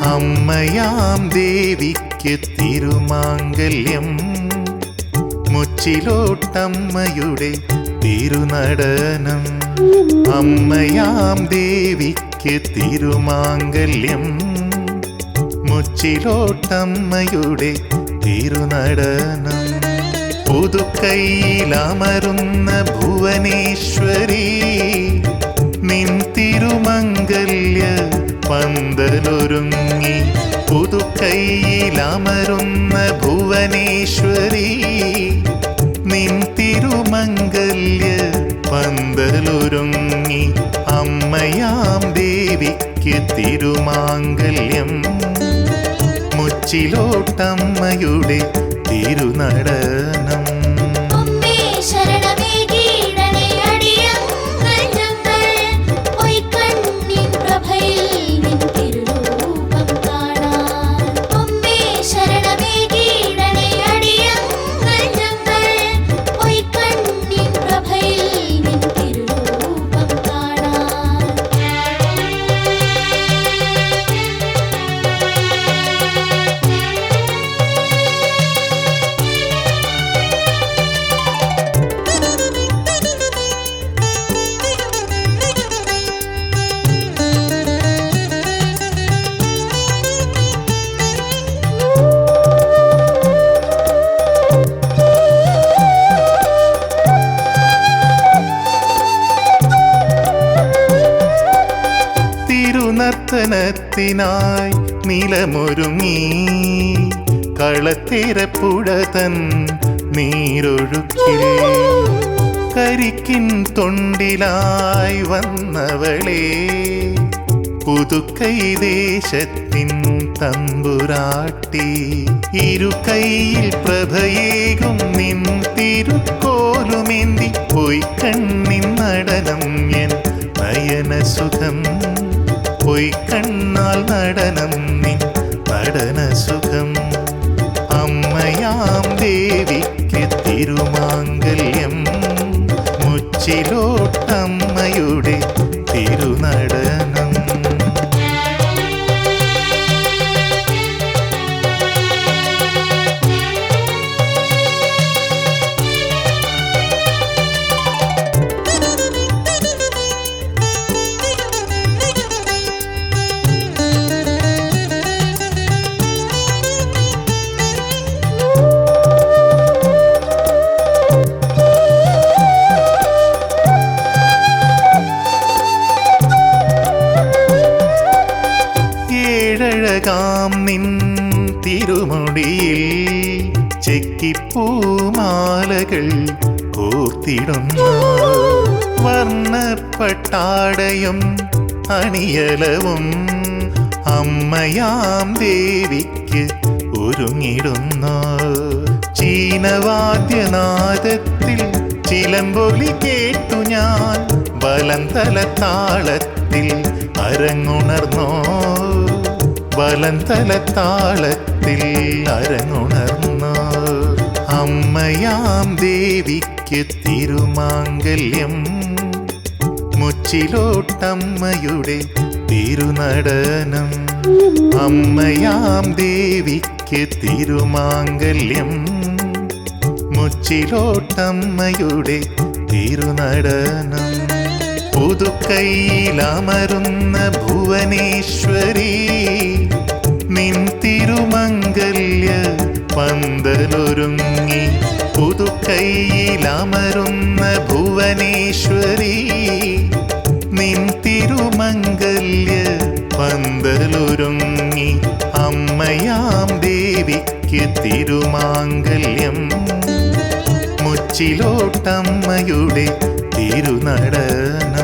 അമ്മയാം ദേവിക്ക് തിരുമാംഗല്യം. മുച്ചിലോട്ടമ്മയുടെ തിരുനടനം. അമ്മയാം ദേവിക്ക് തിരുമാംഗല്യം. മുച്ചിലോട്ടമ്മയുടെ തിരുനടനം. പുതുക്കൈയിലമരുന്ന ഭുവനേശ്വരി. പന്തലൊരുങ്ങി പുതുക്കൈയിലമരുന്ന ഭുവനേശ്വരി നിൻ തിരുമംഗല്യ പന്തലൊരുങ്ങി അമ്മയാം ദേവിക്ക് തിരുമാംഗല്യം. മുച്ചിലോട്ടമ്മയുടെ തിരുനടനം. തിരുനർത്തനത്തിനായി നിലമൊരുങ്ങി. കളത്തിരപ്പുഴതൻ നീരൊഴുക്കിൽ കരിക്കിൻ തൊണ്ടിലായി വന്നവളെ. പുതുക്കൈ ദേശത്തിൻ തമ്പുരാട്ടി ഇരു കൈയിൽ പ്രഭയേകും നിൻ തിരുക്കോലുമേന്തി പോയി കണ്ണിൻ നടനം എൻ നയനസുഖം. പോയി കണ്ണാൽ നടനം നിൻ നടനസുഖം അമ്മയാം ദേവിക്ക് തിരുമാംഗല്യം. മുച്ചിലോട്ടമ്മയുടെ തിരുനടനം. ഏഴഴകാം നിൻ തിരുമുടിയിൽ ചെക്കിപ്പൂമാലകൾ കോർത്തിടുന്ന. വർണപ്പട്ടാടയും അണിയലവും അമ്മയാം ദേവിക്ക് ഒരുങ്ങിടുന്നു. ചീനവാദ്യനാദത്തിൽ ചിലമ്പൊലി കേട്ടു ഞാൻ. വലന്തല താളത്തിൽ അരങ്ങുണർന്നോ. വലന്തല അരങ്ങുണർന്ന അമ്മയാം ദേവിക്ക് തിരുമാംഗല്യം. മുച്ചിലോട്ടമ്മയുടെ തിരുനടനം. അമ്മയാം ദേവിക്ക് തിരുമാംഗല്യം. മുച്ചിലോട്ടമ്മയുടെ തിരുനടനം. പുതുക്കൈയിലമരുന്ന ഭുവനേശ്വരി നിൻ തിരുമംഗല്യ പന്തലൊരുങ്ങി പുതുക്കൈയിലമരുന്ന ഭുവനേശ്വരി നിൻ തിരുമംഗല്യ പന്തലൊരുങ്ങി അമ്മയാം ദേവിക്ക് തിരുമാംഗല്യം. മുച്ചിലോട്ടമ്മയുടെ തിരുനടനം